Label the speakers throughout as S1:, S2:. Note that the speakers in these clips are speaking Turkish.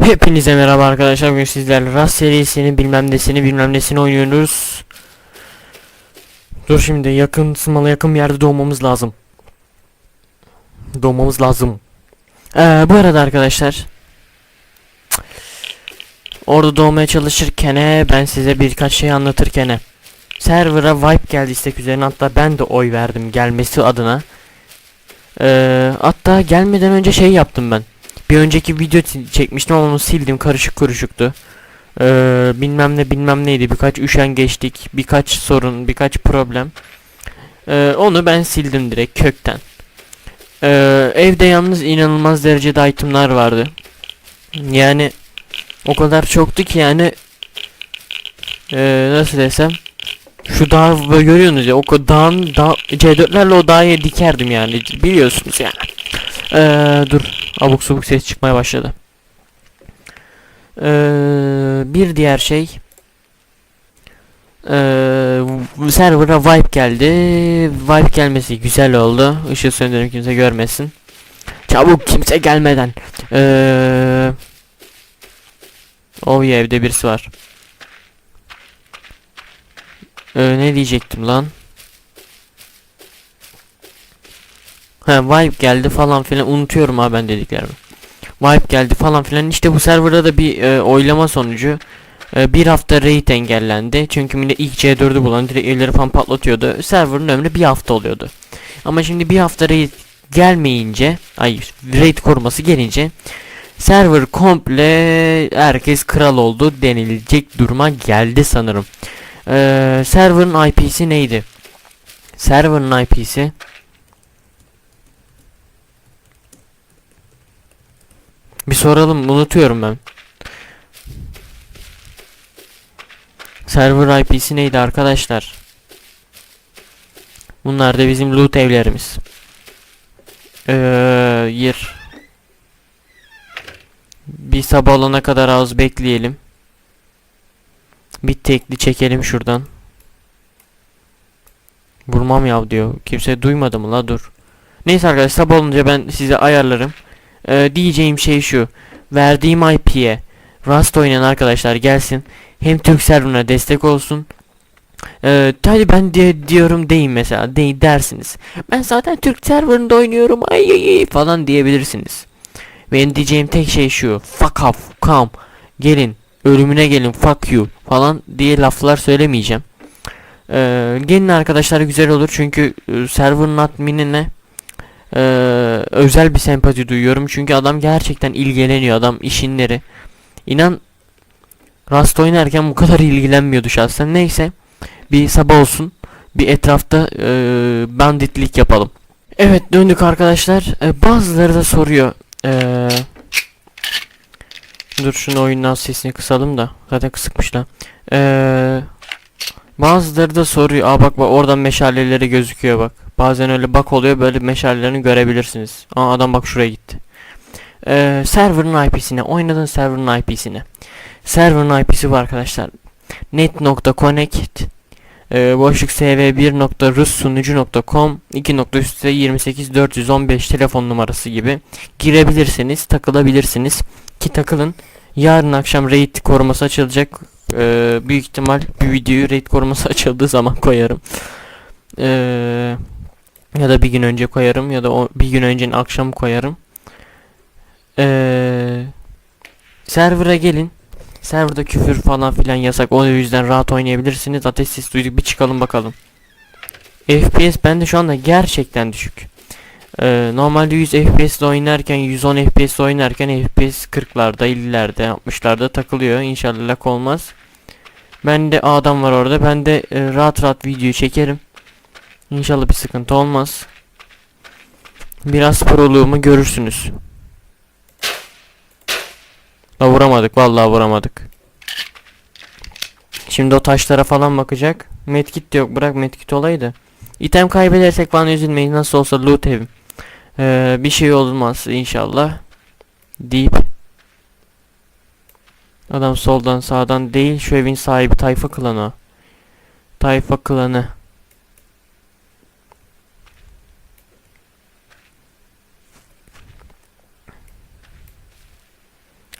S1: Hepinize merhaba arkadaşlar. Bugün sizlerle Rust serisinin bilmem nesini bilmem nesini oynuyoruz. Dur şimdi yakın sınmalı yakın bir yerde doğmamız lazım. Doğmamız lazım. Ee, bu arada arkadaşlar. Orada doğmaya çalışırken ben size birkaç şey anlatırken server'a wipe geldi istek üzerine hatta ben de oy verdim gelmesi adına. Ee, hatta gelmeden önce şey yaptım ben. Bir önceki video çekmiştim ama onu sildim karışık kuruşuktu. Ee, bilmem ne bilmem neydi birkaç üşengeçlik birkaç sorun birkaç problem. Ee, onu ben sildim direkt kökten. Ee, evde yalnız inanılmaz derecede itemlar vardı. Yani o kadar çoktu ki yani ee, nasıl desem şu dağı görüyorsunuz ya o dağın dağ, C4'lerle o dağı dikerdim yani biliyorsunuz yani. Ee, dur abuk subuk ses çıkmaya başladı. Ee, bir diğer şey ee, server'a wipe geldi. Wipe gelmesi güzel oldu. Işığı söndürüp kimse görmesin. Çabuk kimse gelmeden. Ee, oh yeah, evde birisi var. Ee, ne diyecektim lan? Ha wipe geldi falan filan unutuyorum ha ben dediklerimi. Wipe geldi falan filan işte bu serverda da bir e, oylama sonucu e, bir hafta raid engellendi. Çünkü millet ilk C4'ü bulan direkt evleri falan patlatıyordu. Serverın ömrü bir hafta oluyordu. Ama şimdi bir hafta raid gelmeyince ay raid koruması gelince server komple herkes kral oldu denilecek duruma geldi sanırım. Ee, server'ın IP'si neydi? Server'ın IP'si Bir soralım unutuyorum ben. Server IP'si neydi arkadaşlar? Bunlar da bizim loot evlerimiz. Ee, yer. Bir sabah olana kadar az bekleyelim. Bir tekli çekelim şuradan. Vurmam yav diyor. Kimse duymadı mı la dur. Neyse arkadaşlar sabah olunca ben size ayarlarım. Ee, diyeceğim şey şu. Verdiğim IP'ye Rust oynayan arkadaşlar gelsin. Hem Türk serverına destek olsun. Ee, hadi ben de diyorum deyin mesela deyin dersiniz. Ben zaten Türk serverında oynuyorum ay ay ay falan diyebilirsiniz. Benim diyeceğim tek şey şu. Fuck off, come, gelin, ölümüne gelin, fuck you falan diye laflar söylemeyeceğim. Ee, gelin arkadaşlar güzel olur çünkü e, serverın adminine ee, özel bir sempati duyuyorum çünkü adam gerçekten ilgileniyor adam işinleri. İnan Rust oynarken bu kadar ilgilenmiyordu şahsen. Neyse bir sabah olsun bir etrafta e, banditlik yapalım. Evet döndük arkadaşlar. E, bazıları da soruyor. E, dur şunu oyundan sesini kısalım da zaten kısıkmış lan. E, bazıları da soruyor. Aa bak bak oradan meşaleleri gözüküyor bak. Bazen öyle bak oluyor böyle meşalelerini görebilirsiniz. Aa adam bak şuraya gitti. Ee, server'ın IP'sine oynadığın server'ın IP'sine. Server'ın IP'si bu arkadaşlar. net.connect e, boşluk sv1.russunucu.com 2.28 telefon numarası gibi girebilirsiniz, takılabilirsiniz ki takılın. Yarın akşam raid koruması açılacak. Ee, büyük ihtimal bir videoyu raid koruması açıldığı zaman koyarım. Eee ya da bir gün önce koyarım ya da o bir gün öncenin akşam koyarım. Ee, server'a gelin. Serverda küfür falan filan yasak. O yüzden rahat oynayabilirsiniz. Ateş sesi duyduk. Bir çıkalım bakalım. FPS bende şu anda gerçekten düşük. Ee, normalde 100 FPS oynarken 110 FPS oynarken FPS 40'larda 50'lerde 60'larda takılıyor. İnşallah olmaz. Ben de adam var orada. Ben de e, rahat rahat video çekerim. İnşallah bir sıkıntı olmaz. Biraz proluğumu görürsünüz. La vuramadık vallahi vuramadık. Şimdi o taşlara falan bakacak. Medkit de yok bırak medkit olaydı. İtem kaybedersek falan üzülmeyin nasıl olsa loot evim. Ee, bir şey olmaz inşallah. Deyip Adam soldan sağdan değil şu evin sahibi tayfa klanı. Tayfa klanı.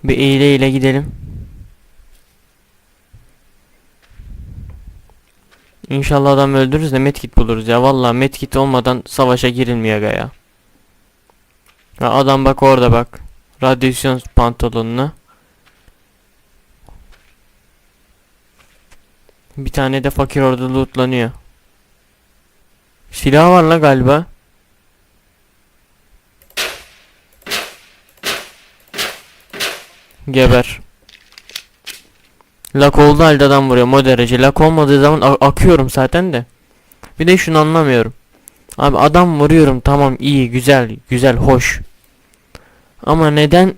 S1: Bir eğile eğile gidelim. İnşallah adam öldürürüz de medkit buluruz ya. Vallahi medkit olmadan savaşa girilmiyor aga ya. Adam bak orada bak. Radyasyon pantolonunu. Bir tane de fakir orada lootlanıyor. Silah var la galiba. Geber. Lak olduğu halde adam vuruyor o derece. Lak olmadığı zaman akıyorum zaten de. Bir de şunu anlamıyorum. Abi adam vuruyorum tamam iyi güzel güzel hoş. Ama neden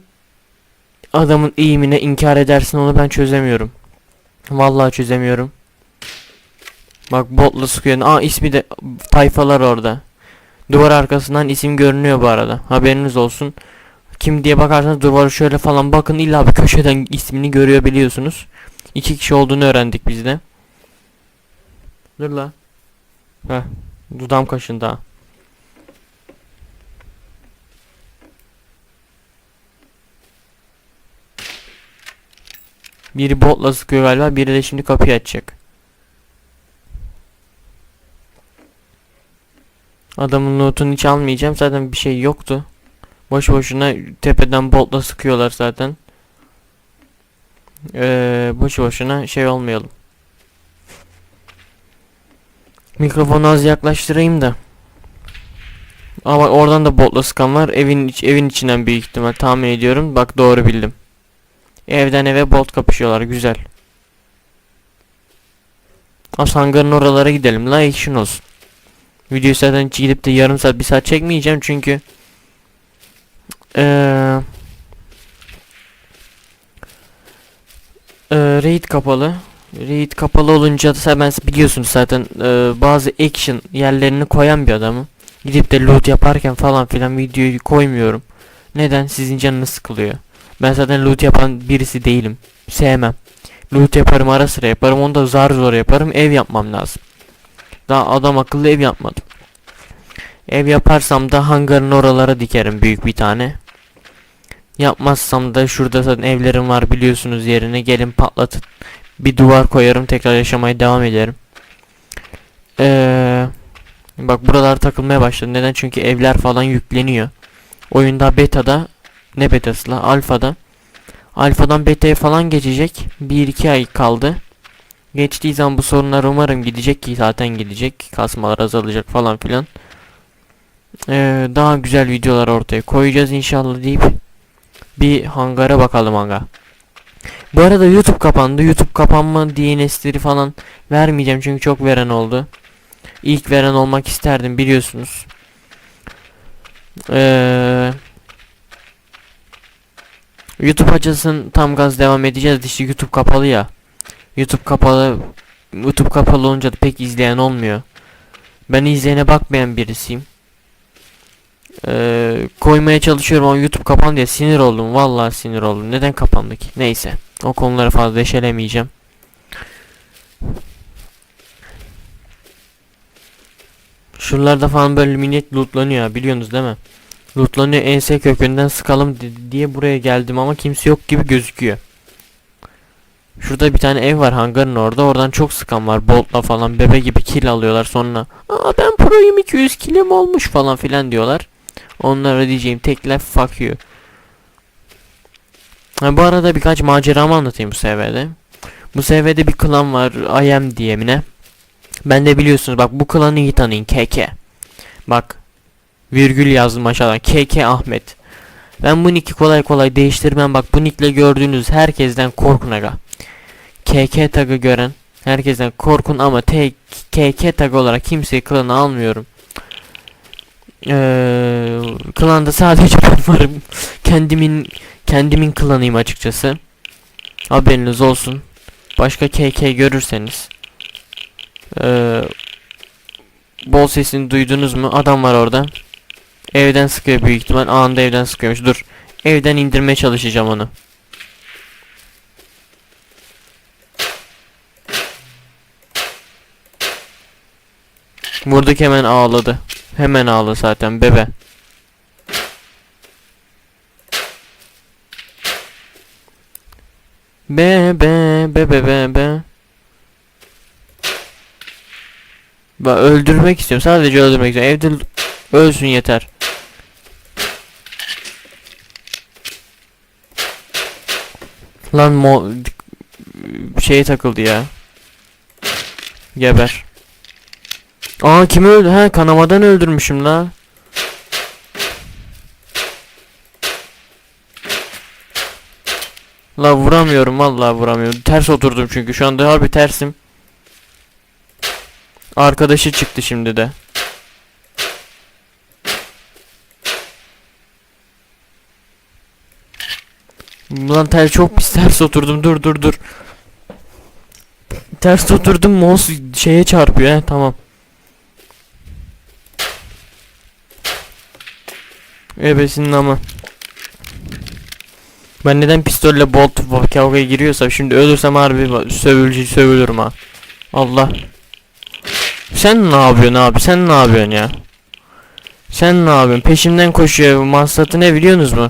S1: adamın eğimine inkar edersin onu ben çözemiyorum. Vallahi çözemiyorum. Bak botla sıkıyor. Aa ismi de tayfalar orada. Duvar arkasından isim görünüyor bu arada. Haberiniz olsun. Kim diye bakarsanız duvarı şöyle falan bakın illa bir köşeden ismini görüyor biliyorsunuz. İki kişi olduğunu öğrendik biz de. Dur la. Heh. Dudam kaşındı ha. Biri botla sıkıyor galiba. Biri de şimdi kapıyı açacak. Adamın lootunu hiç almayacağım. Zaten bir şey yoktu. Boş boşuna tepeden boltla sıkıyorlar zaten. Ee, boş boşuna şey olmayalım. Mikrofonu az yaklaştırayım da. Ama oradan da boltla sıkan var. Evin iç, evin içinden büyük ihtimal tahmin ediyorum. Bak doğru bildim. Evden eve bolt kapışıyorlar. Güzel. As hangarın oralara gidelim. La action olsun. Videoyu zaten hiç gidip de yarım saat bir saat çekmeyeceğim çünkü ee, ee, raid kapalı. Raid kapalı olunca da ben biliyorsunuz zaten ee, bazı action yerlerini koyan bir adamım. Gidip de loot yaparken falan filan videoyu koymuyorum. Neden? Sizin canınız sıkılıyor. Ben zaten loot yapan birisi değilim. Sevmem. Loot yaparım ara sıra yaparım. Onu da zar zor yaparım. Ev yapmam lazım. Daha adam akıllı ev yapmadım. Ev yaparsam da hangarın oralara dikerim büyük bir tane. Yapmazsam da şurada zaten evlerim var biliyorsunuz yerine gelin patlatın. Bir duvar koyarım tekrar yaşamaya devam ederim. Ee, bak buralar takılmaya başladı. Neden? Çünkü evler falan yükleniyor. Oyunda beta'da ne betası la? Alfa'da. Alfa'dan beta'ya falan geçecek. 1-2 ay kaldı. Geçtiği zaman bu sorunlar umarım gidecek ki zaten gidecek. Kasmalar azalacak falan filan. Ee, daha güzel videolar ortaya koyacağız inşallah deyip bir hangara bakalım aga. Bu arada YouTube kapandı. YouTube kapanma DNS'leri falan vermeyeceğim çünkü çok veren oldu. İlk veren olmak isterdim biliyorsunuz. Ee, YouTube açılsın tam gaz devam edeceğiz. İşte YouTube kapalı ya. YouTube kapalı YouTube kapalı olunca da pek izleyen olmuyor. Ben izleyene bakmayan birisiyim. Ee, koymaya çalışıyorum ama YouTube kapandı diye sinir oldum. Vallahi sinir oldum. Neden kapandı ki? Neyse. O konuları fazla deşelemeyeceğim. Şuralarda falan böyle millet lootlanıyor biliyorsunuz değil mi? Lootlanıyor ense kökünden sıkalım di- diye buraya geldim ama kimse yok gibi gözüküyor. Şurada bir tane ev var hangarın orada. Oradan çok sıkan var. Boltla falan bebe gibi kill alıyorlar sonra. Aa ben proyum 200 killim olmuş falan filan diyorlar. Onlara diyeceğim tek laf fuck you. Ha, bu arada birkaç maceramı anlatayım bu SV'de. Bu SV'de bir klan var. IM diye mi ne? Ben de biliyorsunuz bak bu klanı iyi tanıyın. KK. Bak. Virgül yazdım aşağıdan. KK Ahmet. Ben bu nick'i kolay kolay değiştirmem. Bak bu nick'le gördüğünüz herkesten korkun aga. KK tagı gören herkesten korkun ama tek KK tag olarak kimseyi klana almıyorum. Ee, klanda sadece ben varım. Kendimin kendimin klanıyım açıkçası. Haberiniz olsun. Başka KK görürseniz. Ee, bol sesini duydunuz mu? Adam var orada. Evden sıkıyor büyük ihtimal. Anında evden sıkıyormuş. Dur. Evden indirmeye çalışacağım onu. Vurduk hemen ağladı. Hemen ağladı zaten bebe. Be be be be be be. Bak öldürmek istiyorum. Sadece öldürmek istiyorum. Evde ölsün yeter. Lan mo şeye takıldı ya. Geber. Aa kimi öldü? Ha kanamadan öldürmüşüm la. La vuramıyorum vallahi vuramıyorum. Ters oturdum çünkü şu anda harbi tersim. Arkadaşı çıktı şimdi de. Ulan tel çok pis ters oturdum dur dur dur. Ters oturdum mouse şeye çarpıyor he tamam. Ebesinin ama. Ben neden pistolle bolt kavgaya giriyorsam şimdi ölürsem harbi sövülce sövülürüm ha. Allah. Sen ne yapıyorsun abi? Sen ne yapıyorsun ya? Sen ne yapıyorsun? Peşimden koşuyor. Maksatı ne biliyorsunuz mu?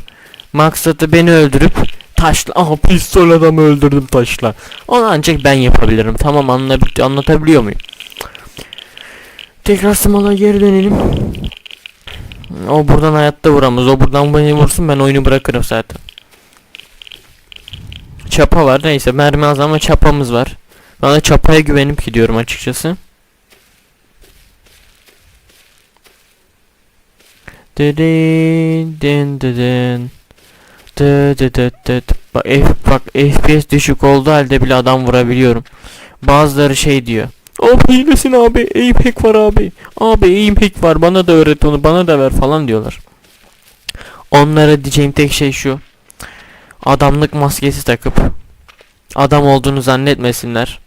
S1: Maksatı beni öldürüp taşla. Aha pistol adamı öldürdüm taşla. Onu ancak ben yapabilirim. Tamam anla anlatabiliyor muyum? Tekrar smala geri dönelim. O buradan hayatta vuramaz. O buradan beni vursun ben oyunu bırakırım zaten. Çapa var neyse mermi az ama çapamız var. De çapaya güvenip gidiyorum açıkçası. Dedin din dedin. Dı dı. Bak, F, bak FPS düşük olduğu halde bile adam vurabiliyorum. Bazıları şey diyor. Abi hilesin abi. Aim var abi. Abi aim var. Bana da öğret onu. Bana da ver falan diyorlar. Onlara diyeceğim tek şey şu. Adamlık maskesi takıp adam olduğunu zannetmesinler.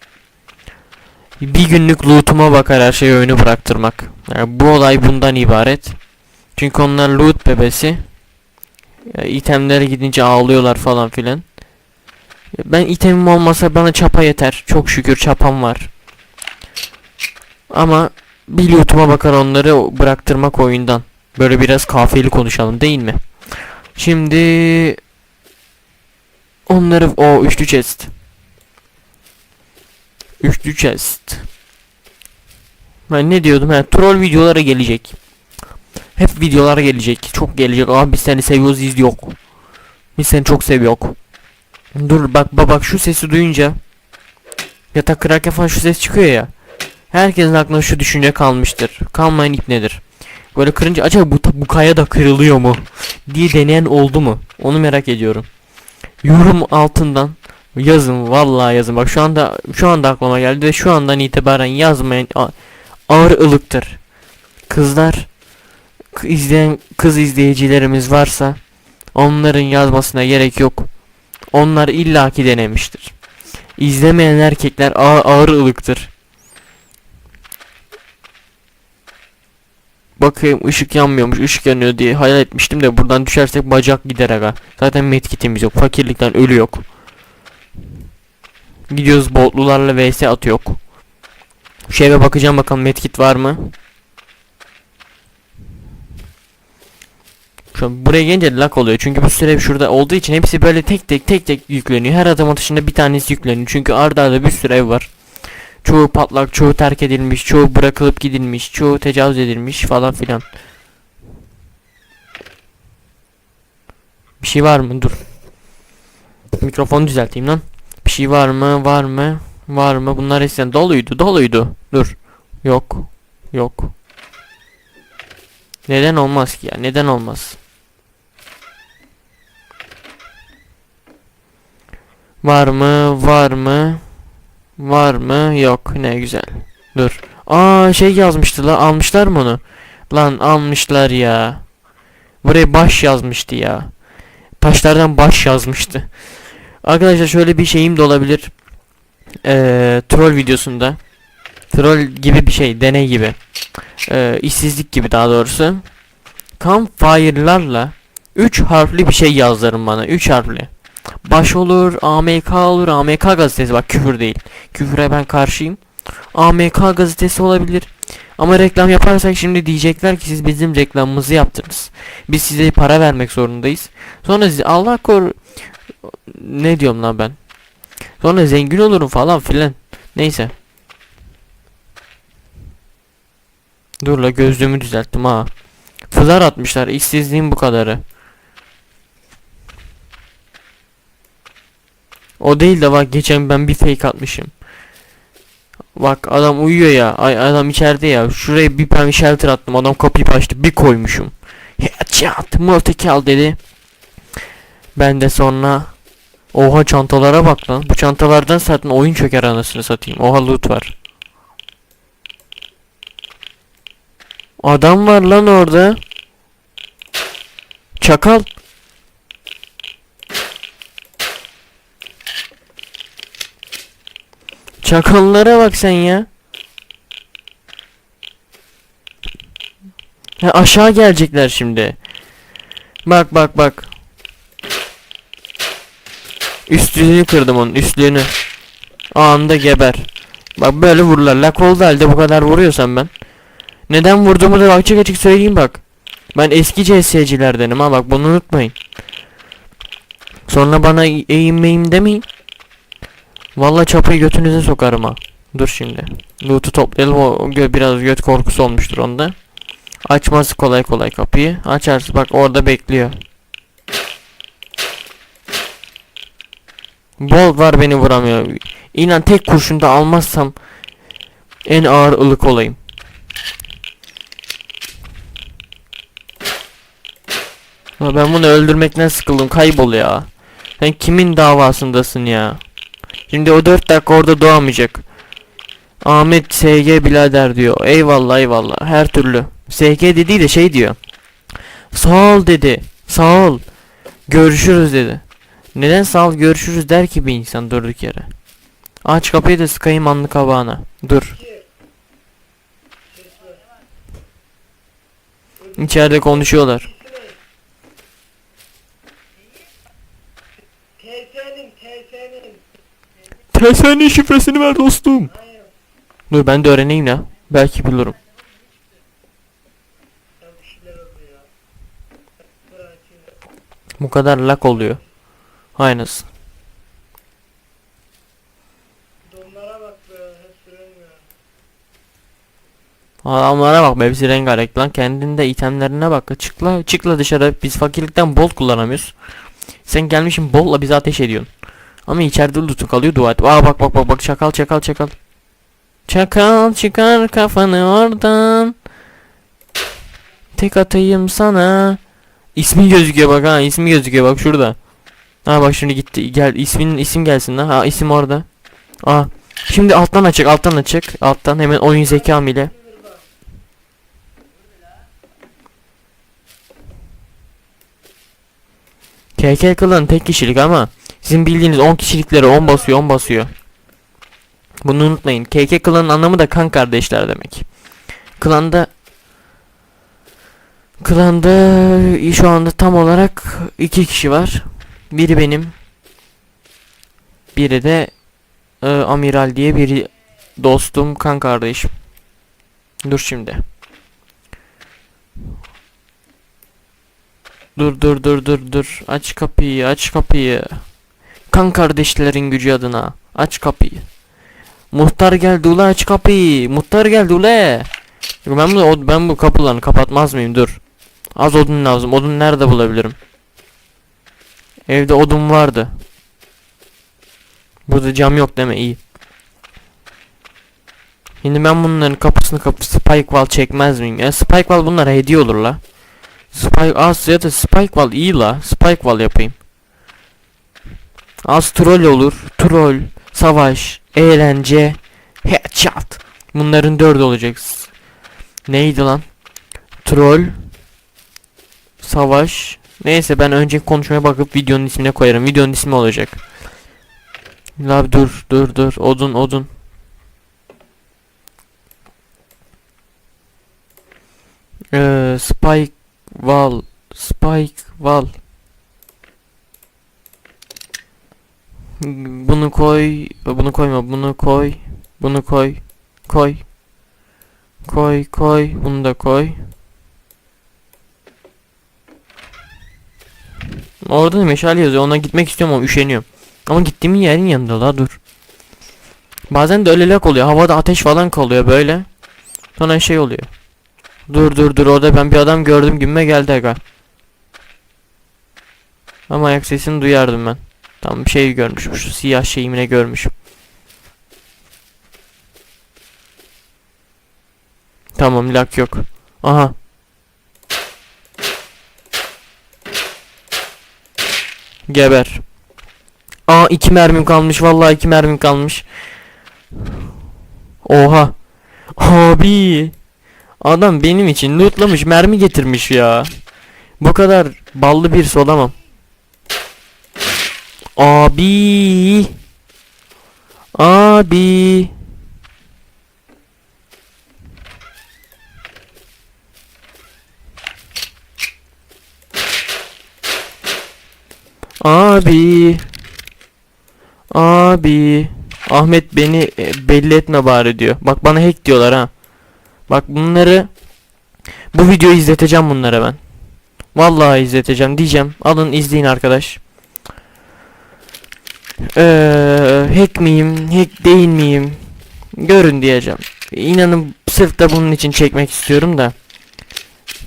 S1: Bir günlük loot'uma bakar her şeyi oyunu bıraktırmak. Yani bu olay bundan ibaret. Çünkü onlar loot bebesi. Ya, itemlere gidince ağlıyorlar falan filan. Ben itemim olmasa bana çapa yeter. Çok şükür çapam var. Ama bir loot'uma bakar onları bıraktırmak oyundan. Böyle biraz kafiyeli konuşalım değil mi? Şimdi onları o üçlü chest. Üçlü chest. Ben ne diyordum? Ha, troll videolara gelecek. Hep videolara gelecek. Çok gelecek. Abi biz seni seviyoruz iz yok. Biz seni çok seviyor. Dur bak bak bak şu sesi duyunca yatak kırarken falan şu ses çıkıyor ya. Herkesin aklına şu düşünce kalmıştır. Kalmayan ip nedir? Böyle kırınca acaba bu, bu kaya da kırılıyor mu? diye deneyen oldu mu? Onu merak ediyorum. Yorum altından yazın vallahi yazın. Bak şu anda şu anda aklıma geldi ve şu andan itibaren yazmayan ağır ılıktır. Kızlar izleyen kız izleyicilerimiz varsa onların yazmasına gerek yok. Onlar illaki denemiştir. İzlemeyen erkekler ağır, ağır ılıktır. Bakayım ışık yanmıyormuş ışık yanıyor diye hayal etmiştim de buradan düşersek bacak gider aga. Zaten medkitimiz yok fakirlikten ölü yok. Gidiyoruz botlularla vs atı yok. Şu bakacağım bakalım medkit var mı? Şu buraya gelince lag oluyor çünkü bu süre şurada olduğu için hepsi böyle tek tek tek tek yükleniyor. Her adım atışında bir tanesi yükleniyor çünkü arda arda bir sürü ev var. Çoğu patlak, çoğu terk edilmiş, çoğu bırakılıp gidilmiş, çoğu tecavüz edilmiş falan filan. Bir şey var mı? Dur. Mikrofonu düzelteyim lan. Bir şey var mı? Var mı? Var mı? Bunlar eskiden doluydu, doluydu. Dur. Yok. Yok. Neden olmaz ki ya? Neden olmaz? Var mı? Var mı? Var mı? Yok. Ne güzel. Dur. Aa şey yazmıştı la. Almışlar mı onu? Lan almışlar ya. Buraya baş yazmıştı ya. Taşlardan baş yazmıştı. Arkadaşlar şöyle bir şeyim de olabilir. Ee, troll videosunda. Troll gibi bir şey. Deney gibi. Ee, işsizlik gibi daha doğrusu. Campfire'larla 3 harfli bir şey yazların bana. 3 harfli. Baş olur, AMK olur, AMK gazetesi bak küfür değil. Küfüre ben karşıyım. AMK gazetesi olabilir. Ama reklam yaparsak şimdi diyecekler ki siz bizim reklamımızı yaptınız. Biz size para vermek zorundayız. Sonra siz Allah kor... Ne diyorum lan ben? Sonra zengin olurum falan filan. Neyse. Dur la gözlüğümü düzelttim ha. Fılar atmışlar. İşsizliğin bu kadarı. O değil de bak geçen ben bir fake atmışım. Bak adam uyuyor ya. Ay adam içeride ya. Şuraya bir ben shelter attım. Adam kapıyı açtı. Bir koymuşum. Headshot. Multikill dedi. Ben de sonra Oha çantalara bak lan. Bu çantalardan zaten oyun çöker anasını satayım. Oha loot var. Adam var lan orada. Çakal. Çakallara bak sen ya. Ha, aşağı gelecekler şimdi. Bak bak bak. Üstlüğünü kırdım onun üstlüğünü. Anında geber. Bak böyle vururlar. Lak oldu halde bu kadar vuruyorsam ben. Neden vurduğumu da açık açık söyleyeyim bak. Ben eski CS'cilerdenim ha bak bunu unutmayın. Sonra bana eğim meyim demeyin. Valla çapayı götünüze sokarım ha. Dur şimdi. Loot'u toplayalım o gö biraz göt korkusu olmuştur onda. Açması kolay kolay kapıyı. Açarsın bak orada bekliyor. Bol var beni vuramıyor. İnan tek kurşunda almazsam en ağır ılık olayım. Ben bunu öldürmekten sıkıldım. Kaybol ya. Sen kimin davasındasın ya? Şimdi o 4 dakika orada doğamayacak. Ahmet SG birader diyor. Eyvallah eyvallah. Her türlü. SG dediği de şey diyor. Sağ ol dedi. Sağ ol. Görüşürüz dedi. Neden sağ ol görüşürüz der ki bir insan durduk yere. Aç kapıyı da sıkayım anlı kabağına. Dur. İçeride konuşuyorlar.
S2: TS'nin, TS'nin.
S1: TS'nin şifresini ver dostum. Dur ben de öğreneyim ya. Belki bulurum. Bu kadar lak oluyor. Aynısı. Adamlara bak be hepsi rengarenk lan. Kendinde itemlerine bak. Çıkla çıkla dışarı. Biz fakirlikten bolt kullanamıyoruz. Sen gelmişsin boltla bizi ateş ediyorsun. Ama içeride lootu kalıyor dua et. Aa bak bak bak bak çakal çakal çakal. Çakal çıkar kafanı oradan. Tek atayım sana. İsmi gözüküyor bak ha ismi gözüküyor bak şurada. Ha bak şimdi gitti gel ismin isim gelsin lan. Ha isim orada. Aa şimdi alttan açık alttan açık. Alttan hemen oyun zekam ile. KK kılın tek kişilik ama sizin bildiğiniz 10 kişilikleri 10 basıyor 10 basıyor. Bunu unutmayın. KK klanın anlamı da kan kardeşler demek. Klanda Klanda şu anda tam olarak iki kişi var. Biri benim. Biri de e, Amiral diye biri dostum, kan kardeşim. Dur şimdi. Dur dur dur dur dur. Aç kapıyı, aç kapıyı. Kan kardeşlerin gücü adına. Aç kapıyı. Muhtar geldi ula aç kapıyı. Muhtar geldi ula. Ben bu ben bu kapılarını kapatmaz mıyım? Dur. Az odun lazım. Odun nerede bulabilirim? Evde odun vardı. Burada cam yok deme iyi. Şimdi ben bunların kapısını kapı spike wall çekmez miyim? Ya spike wall bunlara hediye olur la. Spike az ya da spike wall iyi la. Spike wall yapayım. Az troll olur. Troll, savaş, eğlence, headshot. Bunların dördü olacak. Neydi lan? Troll, savaş. Neyse ben önce konuşmaya bakıp videonun ismine koyarım. Videonun ismi olacak. La dur dur dur. Odun odun. Ee, Spike Wall Spike Wall Bunu koy Bunu koyma bunu koy Bunu koy Koy Koy koy Bunu da koy Orada da meşale yazıyor ona gitmek istiyorum ama üşeniyorum Ama gittiğim yerin yanında la dur. Bazen de öyle lag oluyor. Havada ateş falan kalıyor böyle. Sonra şey oluyor. Dur dur dur orada ben bir adam gördüm gibime geldi aga. Ama ayak sesini duyardım ben. Tam bir şey görmüşüm. Şu siyah şeyimi ne görmüşüm. Tamam lag yok. Aha. Geber. Aa iki mermim kalmış. Vallahi iki mermim kalmış. Oha. Abi. Adam benim için lootlamış mermi getirmiş ya. Bu kadar ballı birisi olamam. Abi. Abi. Abi. Abi. Ahmet beni e, belli etme bari diyor. Bak bana hack diyorlar ha. Bak bunları bu videoyu izleteceğim bunlara ben. Vallahi izleteceğim diyeceğim. Alın izleyin arkadaş. Eee hack miyim? Hack değil miyim? Görün diyeceğim. İnanın sırf da bunun için çekmek istiyorum da.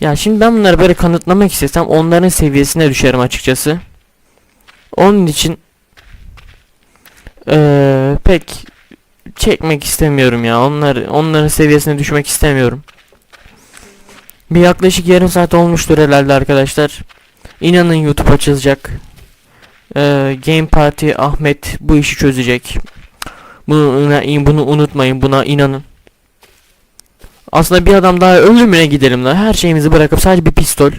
S1: Ya şimdi ben bunları böyle kanıtlamak istesem onların seviyesine düşerim açıkçası. Onun için eee, pek çekmek istemiyorum ya. Onlar onların seviyesine düşmek istemiyorum. Bir yaklaşık yarım saat olmuştur herhalde arkadaşlar. İnanın YouTube açılacak. Eee, Game Party Ahmet bu işi çözecek. Bunu bunu unutmayın. Buna inanın. Aslında bir adam daha ölümüne gidelim lan. Her şeyimizi bırakıp sadece bir pistol,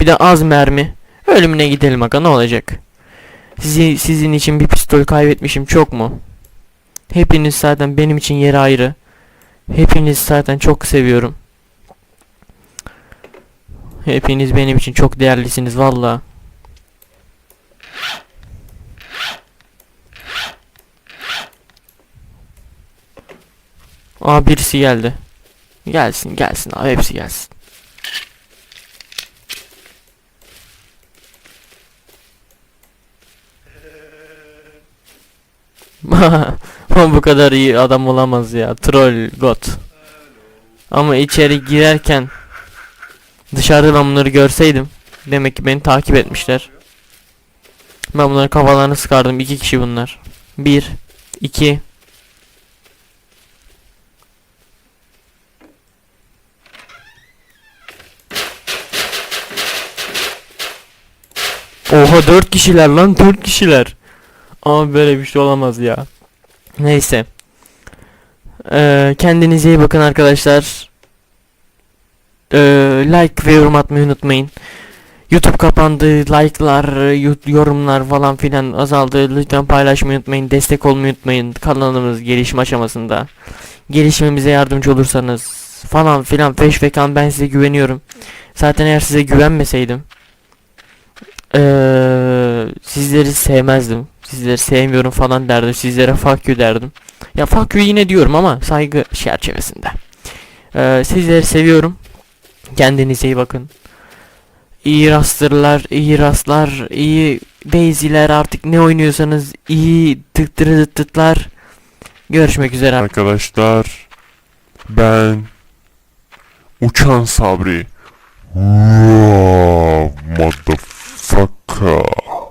S1: bir de az mermi. Ölümüne gidelim aga ne olacak? Sizi, sizin için bir pistol kaybetmişim çok mu? Hepiniz zaten benim için yeri ayrı. Hepiniz zaten çok seviyorum. Hepiniz benim için çok değerlisiniz valla. Aa birisi geldi. Gelsin gelsin abi hepsi gelsin. Bu kadar iyi adam olamaz ya. Troll god. Ama içeri girerken dışarıda ben bunları görseydim demek ki beni takip etmişler. Ben bunların kafalarını sıkardım. İki kişi bunlar. Bir, iki. Oha dört kişiler lan dört kişiler. Ama böyle bir şey olamaz ya. Neyse. Ee, kendinize iyi bakın arkadaşlar. Ee, like ve yorum atmayı unutmayın. YouTube kapandı, like'lar, yorumlar falan filan azaldı. Lütfen paylaşmayı unutmayın, destek olmayı unutmayın. Kanalımız gelişim aşamasında. Gelişmemize yardımcı olursanız falan filan feş ve kan ben size güveniyorum. Zaten eğer size güvenmeseydim eee, sizleri sevmezdim. Sizleri sevmiyorum falan derdim. Sizlere fuck you derdim. Ya fuck you yine diyorum ama saygı çerçevesinde. Eee, sizleri seviyorum. Kendinize iyi bakın. İyi rastırlar, iyi rastlar, iyi beyziler artık ne oynuyorsanız iyi tıktırı tıtlar. Görüşmek üzere.
S3: Arkadaşlar ben Uçan Sabri. Vaa! サッカー。